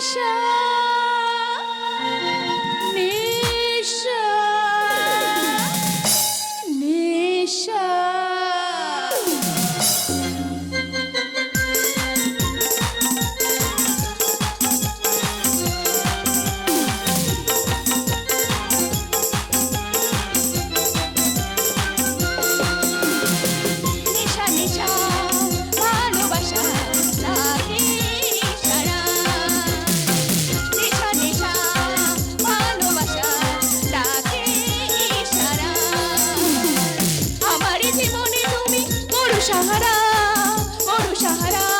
Misha. Sahara or Sahara.